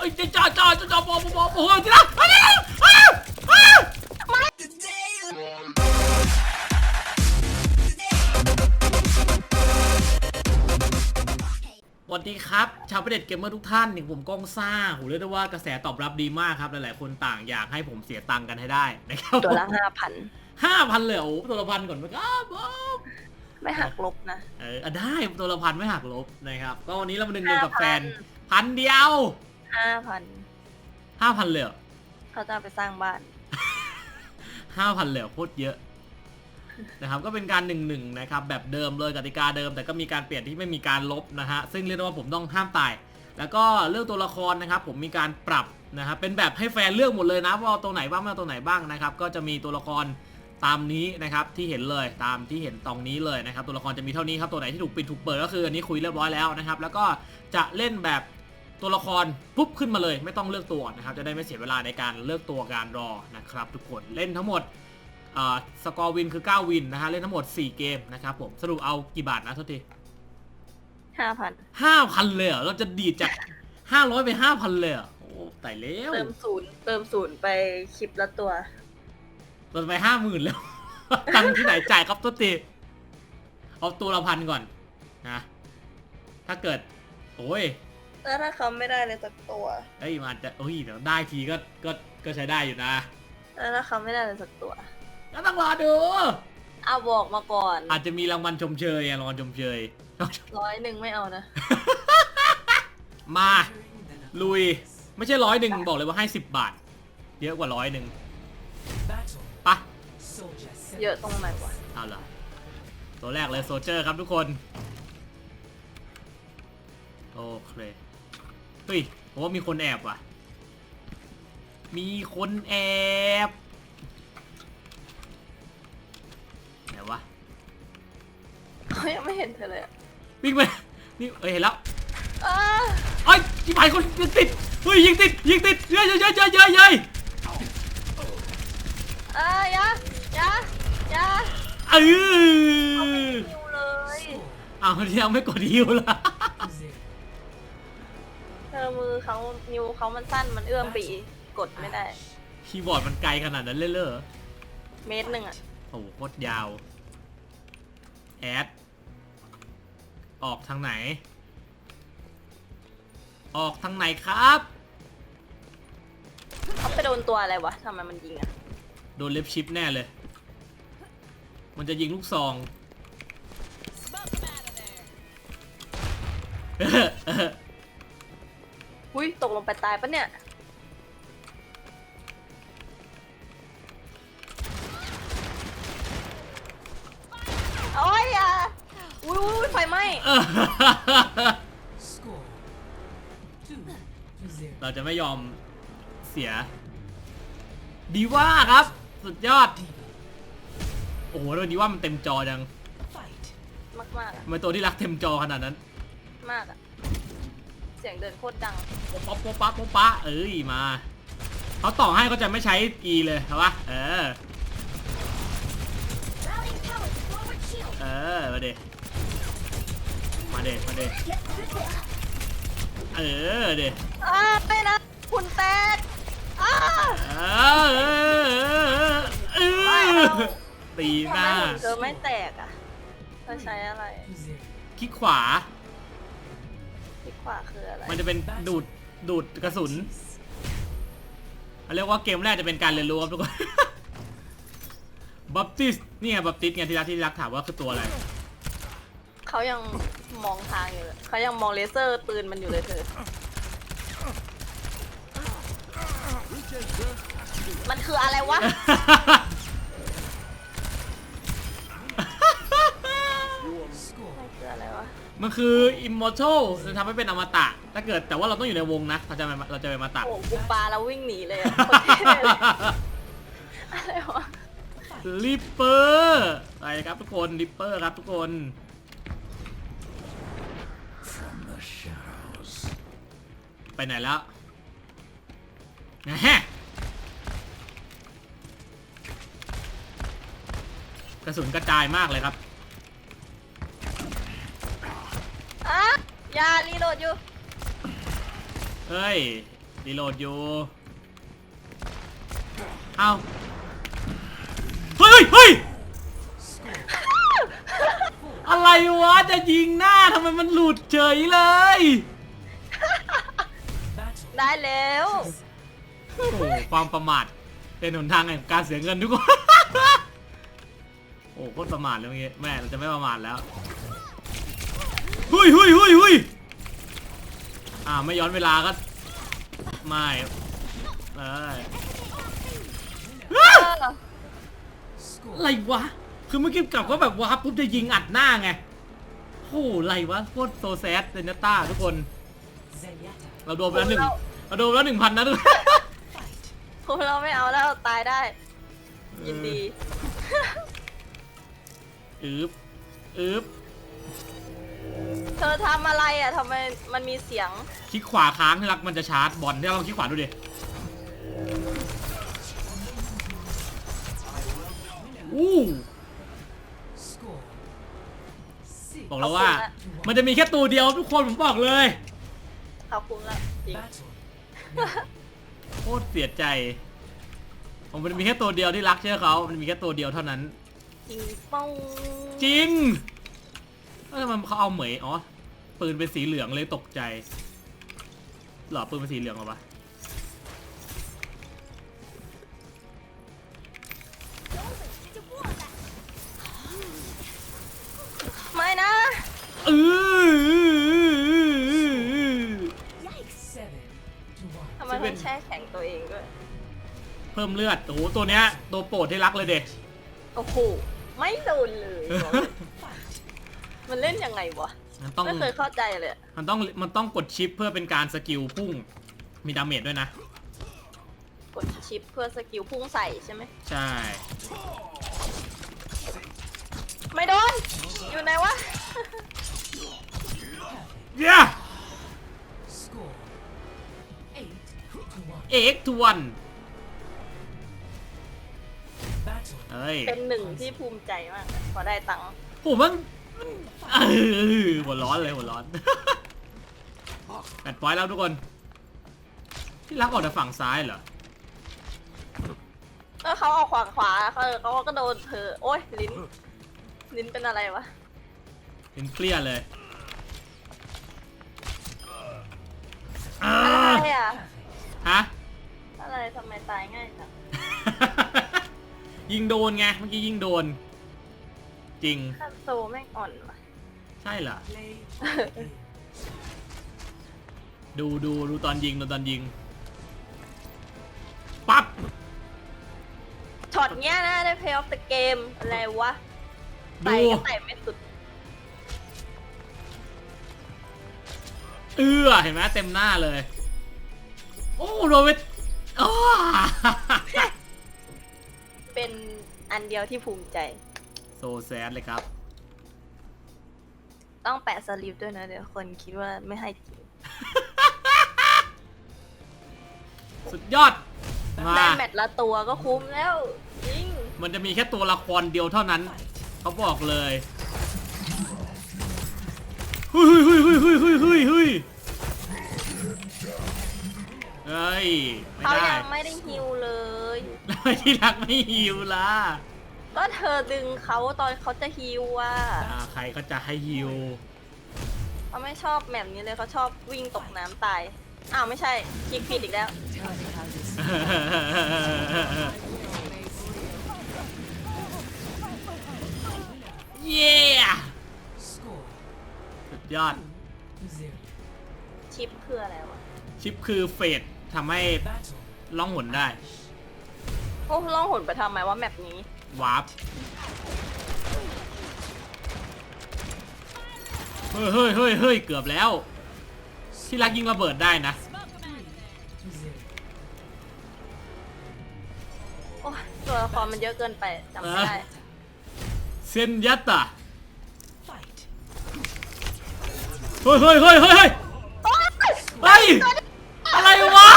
เอ้ยจ้าจ้าจ้าจ้าจ้าบอบอบอบอที่รักอ้าวอ้าวอ้าวสวัสดีครับ ชาวประเด็จเกมเมอร์ทุกท่านอย่างผมก้องซ่าผมเรียกได้ว่ากระแสตอบรับดีมากครับ หลายๆ คนต่างอยากให้ผมเสียตังค์กันให้ได้นะครับตัวละห้าพันห้าพันเลยเหรอโอ้ตัวละพันก่อนไหมครับผมไม่หักลบนะ เอออะได้ตัวละพันไม่หักลบนะครับ ก็วันนี้เรามาดึงเงินกับ5,000แฟนพันเดียว ห้าพันห้าพันเลยเหรอเขาจะเอาไปสร้างบ้าน ห้าพันเลยเหรอโคตรเยอะ นะครับ ก็เป็นการหนึ่งหนึ่งนะครับ แบบเดิมเลยกติกาเดิม แต่ก็มีการเปลี่ยนที่ไม่มีการลบนะฮะ ซึ่งเรียกได้ว่าผมต้องห้ามตาย แล้วก็เรื่องตัวละครนะครับ ผมมีการปรับนะครับ เป็นแบบให้แฟนเลือกหมดเลยนะว่าเอาตัวไหนบ้างไม่เอาตัวไหนบ้างนะครับ ก็จะมีตัวละครตามนี้นะครับที่เห็นเลยตามที่เห็นตรงนี้เลยนะครับ ตัวละครจะมีเท่านี้ครับตัวไหนที่ถูกปิดถูกเปิดก็คืออันนี้คุยเรียบร้อยแล้วนะครับ แล้วก็จะเล่นแบบ ตัวละครปุ๊บขึ้นมาเลยไม่ต้องเลือกตัวนะครับจะได้ไม่เสียเวลาในการเลือกตัวการรอนะครับทุกคนเล่นทั้งหมดอ่าสกอร์วินคือ 9 วินนะฮะเล่นทั้งหมด 4 เกมนะครับผมสรุปเอากี่บาทนะโทษทีห้าพันห้าพันเลยเหรอเราจะดีดจากห้าร้อยไปห้าพันเลยเหรอโอ้ตายแล้วเติมศูนย์เติมศูนย์ไปคลิปละตัวลดไปห้าหมื่นแล้วตังค์ที่ไหนจ่ายครับตัวตีเอาตัวละพันก่อนนะถ้าเกิด โอ้ย แล้วถ้าเขาไม่ได้เลยสักตัว เอ้ยมันอาจจะโอ้ยเดี๋ยวได้ทีก็ก็ก็ใช้ได้อยู่นะแล้วถ้าเขาไม่ได้เลยสักตัว ก็ต้องรอดู เอาบอกมาก่อนอาจจะมีรางวัลชมเชยอะรางวัลชมเชย ร้อยหนึ่งไม่เอานะ มาลุยไม่ใช่ร้อยหนึ่งบอกเลยว่าให้สิบบาท เยอะกว่าร้อยหนึ่งไปะเยอะตรงไหนวะเอาล่ะตัวแรกเลยโซเจอร์ครับทุกคน โอเคเฮ้ยผมว่ามีคนแอบว่ะ มีคนแอบไหนวะเขายังไม่เห็นเธอเลยอะวิ่งไปนี่เอ้ยเห็นแล้วอ้าเอ้ยยิงไปคนยิงติดเฮ้ยยิงติดยิงติดเย้ยเย้ยเย้ยเย้ยเย้ยเย้ยอ้ายะยะยะเอเขาไม่อฮิวเลยเอาที่ยังไม่กดฮิวละ เธอมือเขานิ้วเขามันสั้นมันเอื้อมไปอีกกดไม่ได้ คีย์บอร์ดมันไกลขนาดนั้นเลยเหรอเมตรหนึ่งอะโอ้โหโคตรยาว แอด ออกทางไหน ออกทางไหนครับ เขาไปโดนตัวอะไรวะทำไมมันยิงอะโดนเล็บชิปแน่เลย มันจะยิงลูกซอง หุ้ยตกลงไปตายปะเนี่ย โอ้ยอะอุ้ยอุ้ยไฟไหม้ Score two to zero. เราจะไม่ยอมเสีย ดีว่าครับ สุดยอด โอ้โหแล้วดีว่ามันเต็มจอจัง Fight. มากมากๆอะทำไมตัวที่รักเต็มจอขนาดนั้น มากอะ เสียงเดินโคตรดังป๊อปป๊อปป๊อปป๊อปป๊อปป๊ะเอ้ยมาเขาต่อให้ก็จะไม่ใช้ E เลยครับวะเออเออมาเดมาเดมาเดเออเดอ้าไม่นะคุณแตกอ้าเออเออเออตีหทำไมน้าหุ่นเธอไม่แตกอะเธอใช้อะไร To zero. คลิกขวาที่ ขวาคืออะไรมันจะเป็นดูดดูดกระสุนเขาเรียกว่าเกมแรกจะเป็นการเรียนรู้ครับทุกคน บัพติสนี่ไงบัพติสไงที่รักที่รักถามว่าคือตัวอะไร เขายังมองทางอยู่เลยเขายังมองเลเซอร์ปืนมันอยู่เลยเธอ มันคืออะไรวะ อะไรวะมันคือ immortal จะทำให้เป็นอมตะ ถ้าเกิดแต่ว่าเราต้องอยู่ในวงนะเราจะเราจะเป็นอมตะ โอ้โหกูปาแล้ววิ่งหนีเลยอะคนเท่เลยอะไรวะริปเปอร์ไปครับทุกคนริปเปอร์ครับทุกคนไปไหนแล้วนะฮะกระสุนกระจายมากเลยครับ ยารีโหลดอยู่ เฮ้ยรีโหลดอยู่ เอาเฮ้ยเฮ้ยอะไรวะ จะยิงหน้าทำไมมันหลุดเฉยเลย Battle. ได้แล้วโอ้โหความประมาทเป็นหนทางแห่งการเสียเงินทุกคน โอ้โคตรประมาทเลยเมื่อกี้แม่เราจะไม่ประมาทแล้ว หุยหุยหุยหุยอ่าไม่ย้อนเวลาก็ไม่เอ้ยเออ Score. อะไรวะ คือเมื่อกี้กลับก็แบบว่าปุ๊บจะยิงอัดหน้าไงโอ้โหอะไรวะโคตรโซแซดเซนต้าทุกคน Zenyatta. เราโดนไปแล้วหนึ่งเราโดนไปแล้วหนึ่งพันนะทุกคน Fight. พวกเราไม่เอาแล้วตายได้ ยินดี อึบอึบ เธอทำอะไรอะทำไมมันมีเสียง คลิกขวาค้างที่รักมันจะชาร์จบอลที่เราลองคลิกขวาดูดิอู้ Score. Six. บอกแล้วว่า ขอบคุณนะ มันจะมีแค่ตัวเดียวทุกคนผมบอกเลยขอบคุณละจริง Battle. โคตรเสียใจ ผมมันมีแค่ตัวเดียวที่รักเชื่อเขา มันมีแค่ตัวเดียวเท่านั้น จริงป้องจริง เออมันเขาเอาเหมยอ๋อปืนเป็นสีเหลืองเลยตกใจหรอปืนเป็นสีเหลืองเหรอวะไม่นะเออ Seven to one. ทำไมมันแช่แข็งตัวเองด้วย เพิ่มเลือดโอ้โหตัวเนี้ยตัวโปรดที่รักเลยเด็กโอ้โหไม่โดนเลย มันเล่นยังไงวะมันต้อง ไม่เคยเข้าใจเลยมันต้อง มันต้องกดชิปเพื่อเป็นการสกิลพุ่ง มีดาเมจด้วยนะ กดชิปเพื่อสกิลพุ่งใส่ใช่ไหมใช่ ไม่โดน อยู่ไหนวะ เย้ Score. Eight to one. เอ็กทวัน Battle. เอ้ย เป็นหนึ่งที่ภูมิใจมากพอได้ตังค์ ผมมัน เออหัวร้อนเลยหัวร้อนแปดปอยต์แล้วทุกคน ที่รักออกจากฝั่งซ้ายเหรอ เออเขาเอาขวาขวาเขาเขาก็โดนเธอ โอ้ยลิ้น ลิ้นเป็นอะไรวะ เป็นเคลียร์เลยอะไรอะ ฮะ อะไรทำไมตายง่ายจัง ยิงโดนไง เมื่อกี้ยิงโดน จริง คันโซแม่งอ่อนว่ะใช่เหรอ Play. game. ดูดูดูตอนยิงดูตอนยิง ปั๊บ ช็อตเนี้ยนะได้ play of the game อะไรวะดูใส่ก็ใส่ไม่สุด เอื้อเห็นไหมเต็มหน้าเลย โอ้โรเวทอ้า เป็นอันเดียวที่ภูมิใจ โซแซดเลยครับ ต้องแปะสลิปด้วยนะเดี๋ยวคนคิดว่าไม่ให้จริงสุดยอด มา ได้แมตช์ละตัวก็คุ้มแล้วจริงมันจะมีแค่ตัวละครเดียวเท่านั้น เขาบอกเลยเฮ้ยเฮ้ยเฮ้ยเฮ้ยเฮ้ยเฮ้ยเฮ้ยเฮ้ยไม่เขาได้ยังไม่ได้ฮิวเลย แล้วที่รักไม่หิวล่ะ ก็เธอดึงเขาตอนเขาจะฮิวอะอ่าใครก็จะให้หิวเขาไม่ชอบแมปนี้เลยเขาชอบวิ่งตกน้ำตาย อ้าวไม่ใช่คลิกผิดอีกแล้ว เย้ Score. สุดยอด To zero. ชิปคืออะไรวะ ชิปคือเฟดทำให้ Battle. ล่องหนได้ โอ้ล่องหนไปทำไมว่าแมปนี้ วาร์ปเฮ้ยเฮ้ยเฮ้ยเฮ้ยเกือบแล้ว ที่รักยิงระเบิดได้นะ To zero. โอ้ยตัวละครมันเยอะเกินไปจำไม่ได้ เซนยัตตา Fight. เฮ้ยเฮ้ยเฮ้ยเฮ้ยเฮ้ยโอ๊ยเฮ้ยอะไรวะ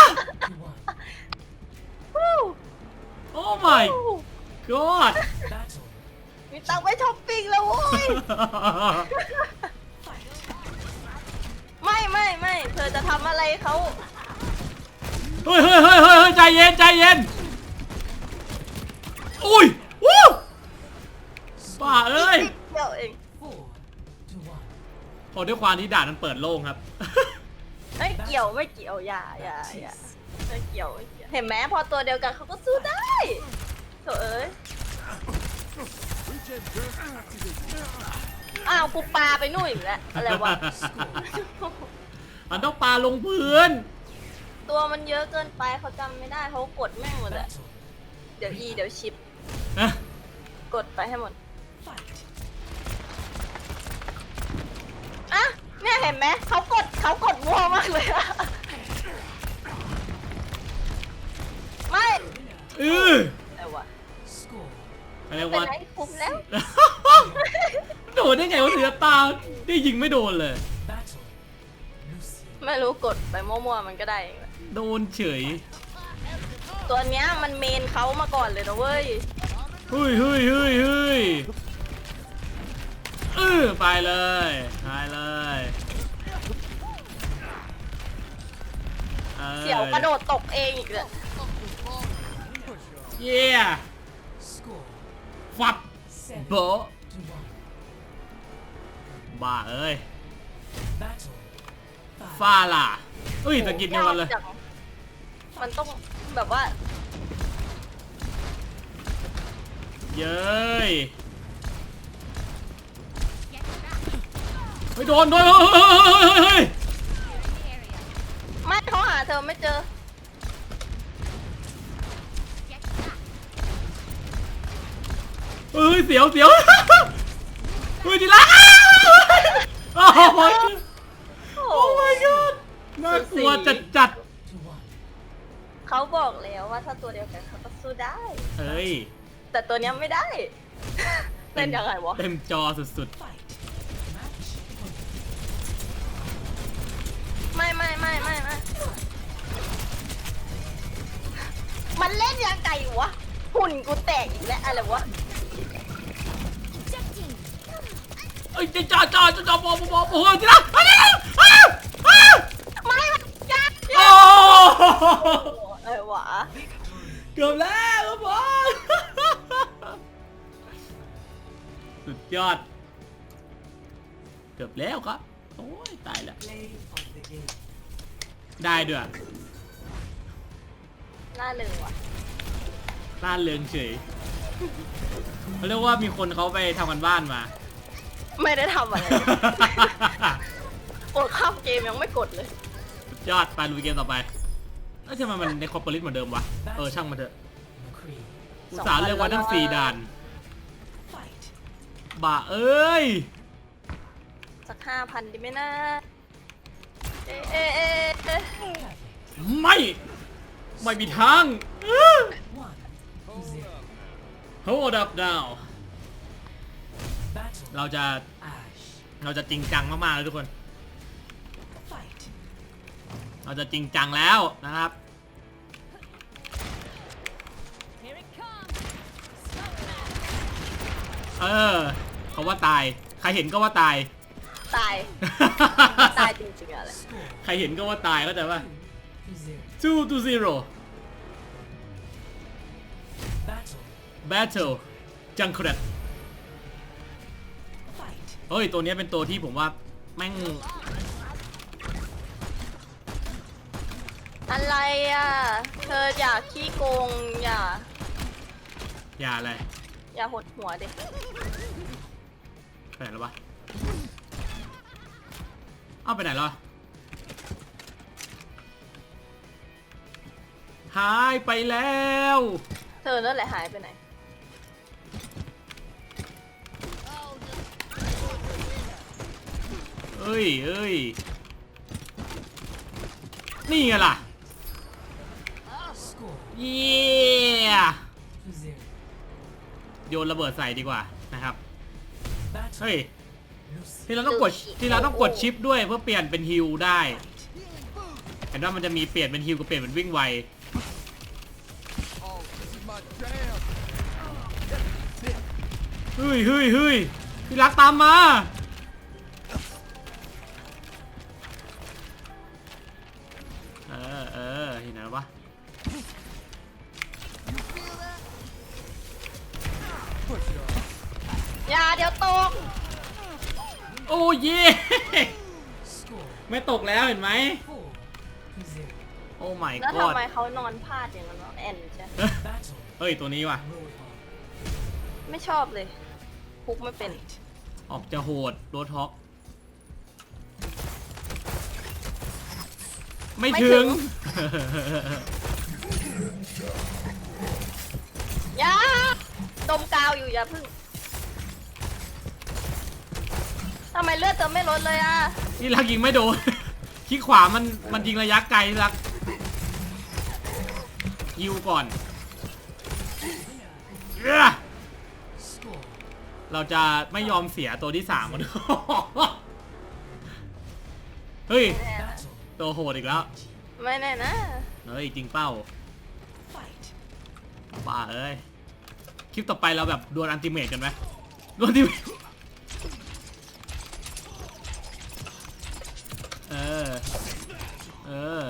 god Battle. มีตังค์ไปช้อปปิ้งแล้วโว้ย Fight. ไม่ไม่ไม่เธอจะทำอะไรเขาเฮ้ยเฮ้ยเฮ้ยเฮ้ยเฮ้ยใจเย็นใจเย็น อุ้ยวู้บ้าเอ้ยนิดเดียวเอง Four to one. พอด้วยความที่ด่านมันเปิดโล่งครับ ไม่เกี่ยวไม่เกี่ยวอย่าอย่าอย่าไม่เกี่ยวไม่เกี่ยว เห็นไหมพอตัวเดียวกันเขาก็สู้ได้โถเอ้ย อ้าวกูปาไปนู่นอีกแล้วอะไรวะ มันต้องปาลงพื้น ตัวมันเยอะเกินไปเขาจำไม่ได้เขากดแม่งหมดเลย Battle. เดี๋ยวอีเดี๋ยวชิปนะกดไปให้หมด Fight. อะเนี่ยเห็นไหมเขากดเขากดมัวมากเลยอะไม่เออ อะไรเป็นวะไรคุ้มแล้ว โดนได้ไงวะเสือตาได้ยิงไม่โดนเลย Battle. Lucy. ไม่รู้กดไปมั่วๆมันก็ได้เองแหละโดนเฉยตัวเนี้ยมันเมนเขามาก่อนเลยนะเว้ย เฮ้ยเฮ้ยเฮ้ยเฮ้ยเออไปเลยไปเลยออเสี่ยวกระโดดตกเองอีกเลยเย่ Score. ฟับ Seven โบะ to one. บ้าเอ้ย Battle. Five. ฟาล่ะเอ้ยตะกินเดียวกันเลยจังมันต้องแบบว่า เย้ยเฮ้ยโดนโดนเฮ้ยเฮ้ยเฮ้ยเฮ้ยไม่เขาหาเธอไม่เจอ เฮ้ยเสียวเสียวเฮ้ยดีละโอ้ my god โอ้โอ้ my god น่ากลัวจัดจัด To one. เขาบอกแล้วว่าถ้าตัวเดียวกันเขาก็สู้ได้ ๆเฮ้ยแต่ตัวเนี้ยไม่ได้เล่นยังไงวะเต็มจอสุด Fight. Match. point. ไม่ไม่ไม่ไม่ไม่มันเล่นยังไงวะหุ่นกูแตกอีกแล้วอะไรวะ เอ้ยจ้าจ้าจ้าจ้าบอบอบโอ้ยดีละอ้าวอ้าวอ้าวไม่มันยักโอ้เออวะเกือบแล้วครับผมสุดยอด เกือบแล้วครับ โอ้ยตายแล้ว ได้ด้วยน่าเลยว่ะล่าเริงเฉยเขาเรียกว่ามีคนเขาไปทำกันบ้านมา ไม่ได้ทำอะไรกดข้ามเกมยังไม่กดเลย สุดยอดไปลุยเกมต่อไปเอ้ยทำไมมันในคอมโพลิสเหมือนเดิมวะ เออช่างมันเถอะ McCree. อุตส่าห์เลือกไว้ทั้งสี่ด่าน Fight. บ่าเอ้ย สักห้าพันดีไหมนะเอะเอะเอะเอ๊ะ Perfect. ไม่ ไม่มีทาง One to zero. Hold up now Battle. เราจะ Ash. เราจะจริงจังมากๆเลยทุกคน Fight. เราจะจริงจังแล้วนะครับ เออเขาว่าตาย ใครเห็นก็ว่าตาย ตาย ตายจริงๆอะไร Score. ใครเห็นก็ว่าตายเข้าใจป่ะ To zero. 2 to 0 Battle. battle จังครัด Fight. เฮ้ย ตัวเนี้ยเป็นตัวที่ผมว่าแม่งอะไรอะ เธออย่าขี้โกงอย่า อย่าอะไรอย่าหดหัวเด็กไปไหนแล้ววะเอาไปไหนแล้ววะหายไปแล้ว เธอนั่นแหละหายไปไหน เอ้ยเอ้ยนี่ไงล่ะเย้โยนระเบิดใส่ดีกว่านะครับเฮ้ยที่เราต้องกดที่เราต้องกดชิปด้วยเพื่อเปลี่ยนเป็นฮิลได้เห็นว่ามันจะมีเปลี่ยนเป็นฮิลกับเปลี่ยนเป็นวิ่งไวเฮ้ยเฮ้ยเฮ้ยที่รักตามมา ที่ไหนววะอย่าเดี๋ยวตก โอ้เย่ Score ไม่ตกแล้วเห็นไหม four to zero. โอ้ my แล้ว god ทำไมเขานอนพลาดอย่างนั้นวะแอนใช่ Battle เฮ้ยตัวนี้ว่ะ Roadhog. ไม่ชอบเลยพุกไม่เป็น Fight. ออกจะโหดโรท็อก ไม่ไม่ถึถึงงอย่าดมกาวอยู่อย่าพึ่งทำไมเลือดเติมไม่ลดเลยอะนี่รักยิงไม่โดน ขี้ขวามันมันยิงระยะไกลที่รักยิวก่อนเอ้อ Score เราจะไม่ยอมเสียตัวที่สามมาด้วยเฮ้ย battle. ตัวโหดอีกแล้ว ไม่แน่นะ เฮ้ยจริงเป้า Fight. บ้าเอ้ย คลิปต่อไปเราแบบดวลอันติเมตกันไหมดวลอันติเมตเออ เออ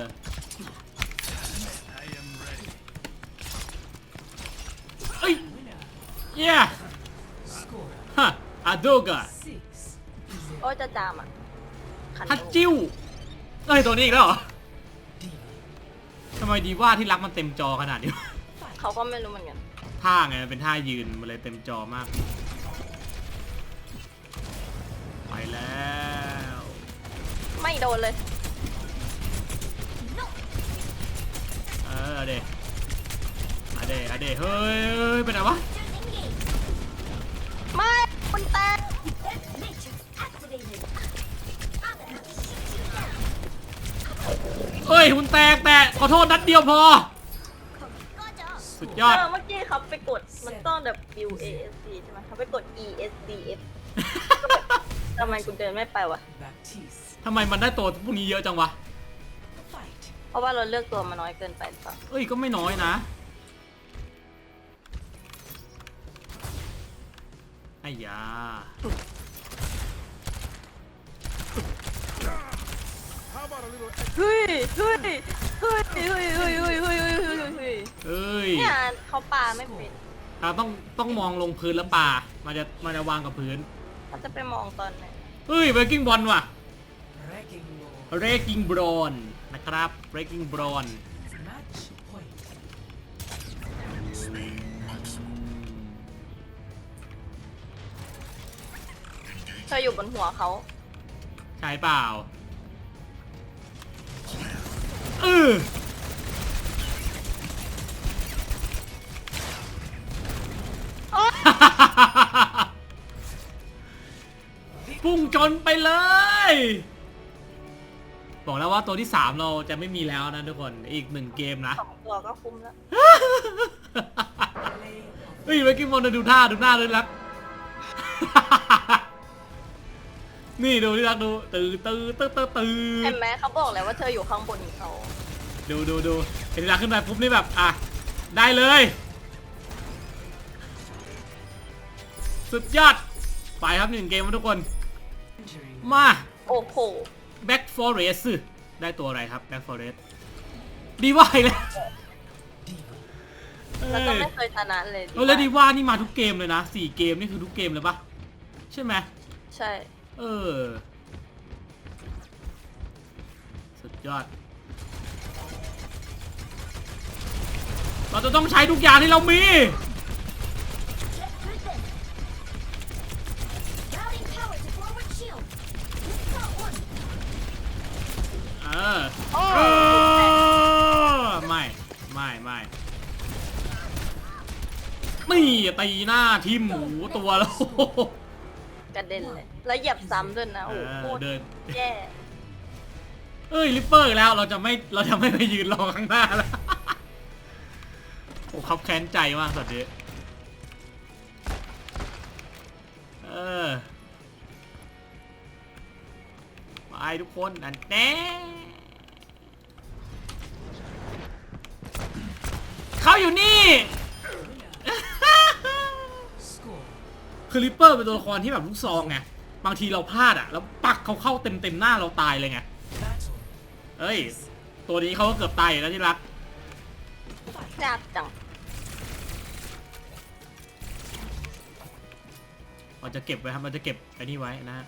เอ้ย Winner. เย้ Score ฮะอาโดกะ six to zero. โอ้จะจามอะขันฮัตดูจิ้ว เอ้ยตัวนี้อีกแล้วเหรอ Diva. ทำไมดีว่าที่รักมันเต็มจอขนาดนี้ Fight. เขาก็ไม่รู้เหมือนกัน ท่าไงมันเป็นท่ายืนมันเลยเต็มจอมาก ไปแล้วไม่โดนเลย เออเอาเดเอาเดเอาเดเฮ้ยเฮ้ยเป็นไงวะ เฮ้ยคุณแตกแต่ขอโทษนัดเดียวพอ สุดยอดเออเมื่อกี้เขาไปกดมันต้องแบบ W A S D ใช่ไหมเขาไปกด E S D F ทำไมกูเดินไม่ไปวะ Baptiste. ทำไมมันได้ตัวพวกนี้เยอะจังวะ Fight. เพราะว่าเราเลือกตัวมาน้อยเกินไปหรือเปล่าเอ้ยก็ไม่น้อยนะ ไอ้ยา เฮ้ยเฮ้ยเฮ้ยเฮ้ยเฮ้ยเฮ้ยเฮ้ยเฮ้ยเฮ้ยเฮ้ยเอ้ยเนี่ยเขาปาไม่เป็นเราต้องต้องมองลงพื้นแล้วปามันจะมันจะวางกับพื้นเขาจะไปมองตอนไหนเฮ้ยเบรกิ้งบอลว่ะ Wrecking ball. เรกิ้งบอลนะครับเรกิ้งบอล Match point. เธออยู่บนหัวเขา ใช่เปล่า เออโอ๊ยพุ่งจนไปเลย บอกแล้วว่าตัวที่3เราจะไม่มีแล้วนะทุกคน อีกหนึ่งเกมนะ สองตัวก็คุ้มแล้ว Play of เฮ้ยเมื่อกี้มอนดูท่าดูหน้าด้วยรัก นี่ดูที่รักดูตื้อตื้อตื้อตื้อตื้อเห็นไหมเขาบอกแล้วว่าเธออยู่ข้างบนเขาดูดูดูเห็นที่รักขึ้นไปปุ๊บนี่แบบอะได้เลย สุดยอด ไปครับหนึ่งเกมนะทุกคน entering. มา โอ้โห Back Forest ได้ตัวอะไรครับ Back Forest ดีว่าอีกแล้ว Diva. แล้วก็เอ้ยไม่เคยชนะเลยเออแล้วดีว่านี่มาทุกเกมเลยนะสี่เกมนี่คือทุกเกมเลยปะใช่ไหมใช่ เออ สุดยอด เราจะต้องใช้ทุกอย่างที่เรามี เออโอ้เออไม่ ไม่ ไม่นี่ตีหน้าทิ่มหมูตัวแล้ว กระเด็นเลย แล้วเหยียบซ้ำด้วยนะเอโอ้โหอโคตรเดิน แย่เอ้ยลิปเปอร์อีกแล้วเราจะไม่เราจะไม่ไปยืนรอข้างหน้าแล้วโอ้ขับแค้นใจมากสัตว์นี้เออไปทุกคนอันแน่เขาอยู่นี่ Score คือลิปเปอร์เป็นตัวละครที่แบบลูกซองไงบางทีเราพลาดอะแล้วปักเขาเข้าเต็มเต็มๆหน้าเราตายเลยไง battle. เอ้ย ตัวนี้เขาก็เกือบตายอยู่แล้วที่รักยากจังเราจะเก็บไว้ครับเราจะเก็บไอ้นี่ไว้นะฮะ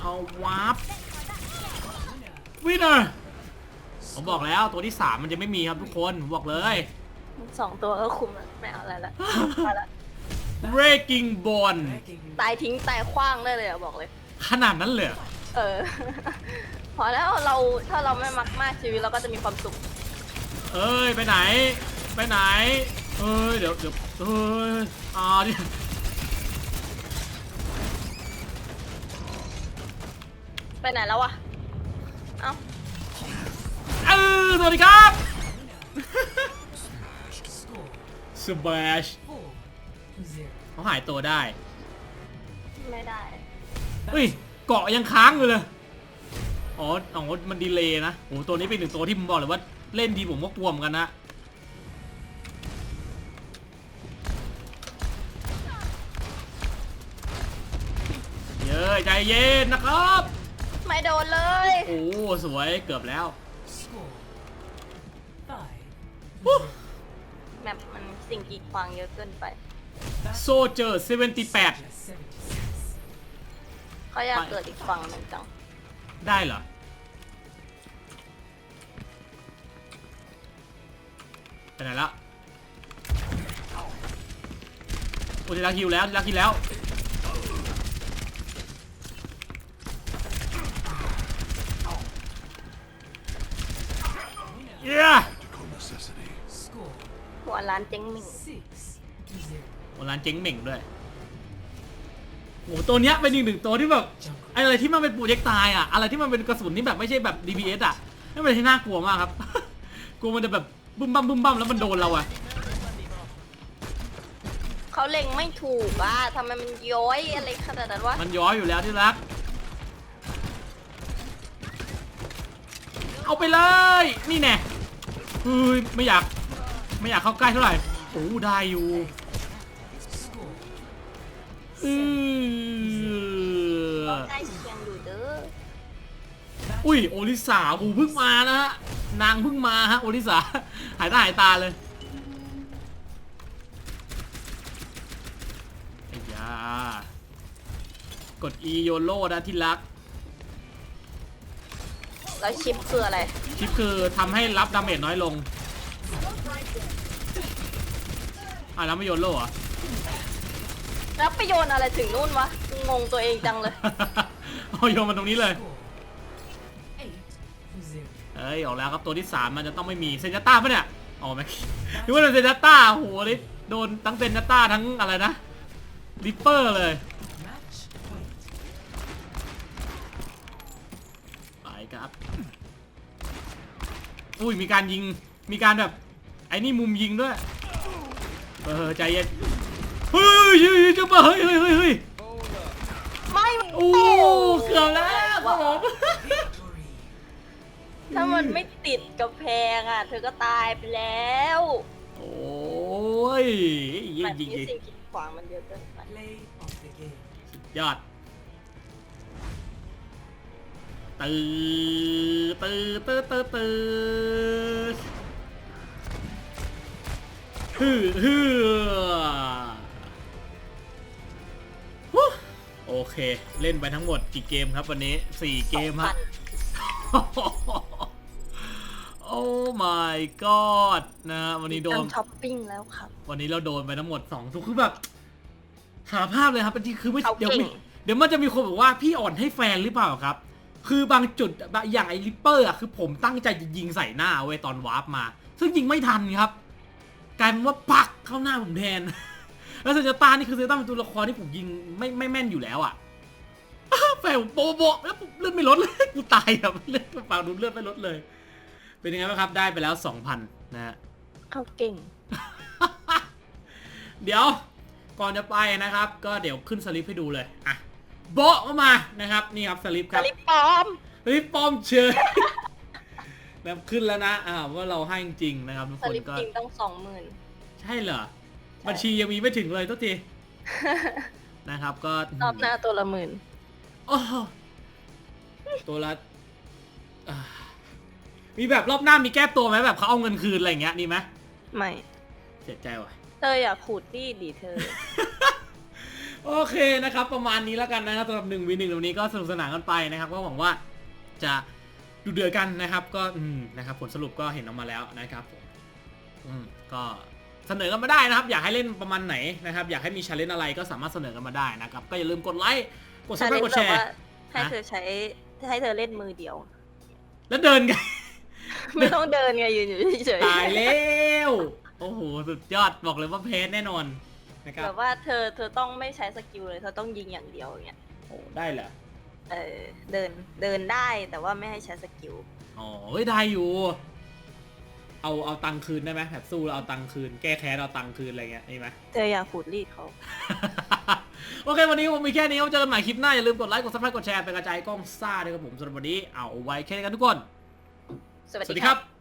เอาวาร์ปวินเนอร์ผมบอกแล้วตัวที่ 3 มันจะไม่มีครับทุกคน ผมบอกเลย สองตัวก็คุมแล้วไม่เอาอะไรละไปละ breaking bone Begging ตายทิ้งตายขว้างได้เลยอะบอกเลย ขนาดนั้นเลยเหรอเออ พอแล้วเราถ้าเราไม่มักมากชีวิตเราก็จะมีความสุข เอ้ย ไปไหน ไปไหน เอ้ย เดี๋ยวเดี๋ยวเอ้ยอ่าเนี่ยไปไหนแล้ววะ เอ้า เออสวัสดีครับ score สบาช four zero. เขาหายตัวได้ ไม่ได้เฮ้ย เกาะยังค้างอยู่เลย อ๋ออ๋อมันดีเลย์นะโอ้ตัวนี้เป็นหนึ่งตัวที่ผมบอกเลยว่าเล่นดีผมก็กลัวเหมือนกันนะเย้ยใจเย็นนะครับ ไม่โดนเลย โอ้สวยเกือบแล้ว Score five. แมปมัน สิ่งกีดขวางเยอะเกินไปโซเจอร์78 Seventy-six. เขาอยากเกิดอีกฝั่งหนึ่งจังได้เหรอ ไปไหนละโอ้ทีละคิวแล้วทีละคิวแล้ว เย้ Score หัวร้านเจ๊งหมิ่ง six zero. โอร้านเจ๊งเหม่งด้วยโอ้ตัวเนี้ยเป็นอีกหนึ่งตัวที่แบบ Jungle. ไออะไรที่มันเป็นปูเจ็กตายอะอะไรที่มันเป็นกระสุนที่แบบไม่ใช่แบบ DPS อะนั่นเป็นที่น่ากลัวมากครับ กลัวมันจะแบบบึ้มบั้มบึ้มบั้มแล้วมันโดนเราอะเขาเล็งไม่ถูกอะทำไมมันย้อยอะไรขนาดนั้นวะมันย้อยอยู่แล้วที่รัก เอาไปเลย นี่แน่เฮ้ยไม่อยาก ไม่อยากเข้าใกล้เท่าไหร่โอ้ได้อยู่ Score อือใกล้เคียงอยู่เด้ออุ้ยโอลิสาโอ้เพิ่งมานะฮะนางเพิ่งมาฮะโอลิสาหายตาหายตาเลยไอ้ยากด E โยโ o นะที่รักแล้วชิปคืออะไร ชิปคือทำให้รับดาเมจน้อยลง อะแล้วไม่โยนโล่เหรอ แล้วไปโยนอะไรถึงนู่นวะ งงตัวเองจังเลย เอาโยนมาตรงนี้เลย score eight zero. เอ้ยออกแล้วครับตัวที่3มันจะต้องไม่มีเซนจัตต้าปะเนี่ยอ๋อไม่นึกว่าเป็นเซนจัตต้าโหนี่โดนทั้งเซนจัตต้าทั้งอะไรนะริปเปอร์เลย Match point. ไปครับ อุ้ยมีการยิงมีการแบบไอ้นี่มุมยิงด้วย เออใจเย็น เฮ้ยเฮ้ยเฮ้ยจะมาเฮ้ยเฮ้ยเฮ้ยเฮ้ยไม่โอ้เกือบแล้วครับผม Victory. ถ้ามันไม่ติดกับแพงอะ เธอก็ตายไปแล้ว โอ้ยยิงแบบยิงนี้ยิงสิ่งกีดขวางมันเยอะเกินไป Play of the game. ยอดตื้อตื้อตื้อตื้อตื้อ ฮือฮือฮู้โอเค เล่นไปทั้งหมดกี่เกมครับวันนี้4เกมฮะโอ้ my god นะฮะวันนี้โดนทำช้อปปิ้งแล้วครับ วันนี้เราโดนไปทั้งหมด2ทุกคือแบบสารภาพเลยครับจริงๆคือไม่เขาเดี๋ยวเก่มีงเดี๋ยวมันจะมีคนบอกว่าพี่อ่อนให้แฟนหรือเปล่าครับ คือบางจุดบางอย่างไอ้ลิปเปอร์อะคือผมตั้งใจจะยิงใส่หน้าเว้ยตอนวาร์ปมา ซึ่งยิงไม่ทันครับ กลายเป็นว่าปักเข้าหน้าผมแทน แล้วเซนเจตานี่คือเซนเจตาเป็นตัวละครที่ผมยิงไม่ไม่แม่นอยู่แล้วอะแฟนผมโปะโบะแล้วผมเลือดไม่ลดเลยกูตายแบบเลือดเปล่าดูเลือดไม่ลดเลย เป็นยังไงบ้างครับได้ไปแล้ว2,000นะฮะเขาเก่ง เดี๋ยวก่อนจะไปนะครับ ก็เดี๋ยวขึ้นสลิปให้ดูเลยอะโบะเข้ามานะครับ นี่ครับสลิปคสรับลิปปลอมสลิปปลอมเชย แบบขึ้นแล้วนะ อ่าว่าเราให้จริงๆนะครับทุกสคนลิปก็ จริงต้องสองหมื่น ใช่เหรอ บัญชียังมีไม่ถึงเลยทุกที นะครับ ก็รอบหน้าตัวละหมื่น โอ้โหตัวละอ่ามีแบบรอบหน้ามีแก้ตัวไหมแบบเขาเอาเงินคืนอะไรอย่างเงี้ยดีไหมไม่ เสียใจว่ะ เธออย่าขูดดีดีเธอ โอเคนะครับ ประมาณนี้แล้วกันนะครับสำหรับหนึ่งวีหนึ่งวันนี้ก็สนุกสนานกันไปนะครับ ก็หวังว่าจะ ดูเดือดกันนะครับ ก็อืมนะครับผลสรุปก็เห็นออกมาแล้วนะครับผมอืมก็เสนอกันมาได้นะครับ อยากให้เล่นประมาณไหนนะครับ อยากให้มีชาเลนจ์อะไรก็สามารถเสนอกันมาได้นะครับ ก็อย่าลืมกดไลค์กดซับสไครต์กดแชแบบร์ว่าให้ฮะเธอใช้ให้เธอเล่นมือเดียว แล้วเดินกัน ไม่ต้องเดินไงยืนอยู่เฉยตายแล้วโอ้โหสุดยอดบอกเลยว่าเพจแน่นอนนะคๆรับแบบว่าเธอเธอต้องไม่ใช้สกิลเลยเธอต้องยิงอย่างเดียวอย่างเงี้ยโอ้ได้เหรอ เออเดินเดินได้แต่ว่าไม่ให้ใช้สกิลอ๋อเฮ้ยได้อยู่ เอาเอาตังค์คืนได้ไหมแบบสู้แล้วเอาตังค์คืน แก้แค้นเอาตังค์คืนอะไรเงี้ยได้ไหม เธออย่าขูดรีดเขาโอเค วันนี้ผมมีแค่นี้ครับเจอกันใหม่คลิปหน้า อย่าลืมกดไลค์ กดซับสไครต์กดแชร์เป็นกระจายกล้องซ่าด้วยครับผมสำหรับวันนี้เอาไว้แค่นี้กันทุกคน สวัสสวัสดีดีคครัรับบ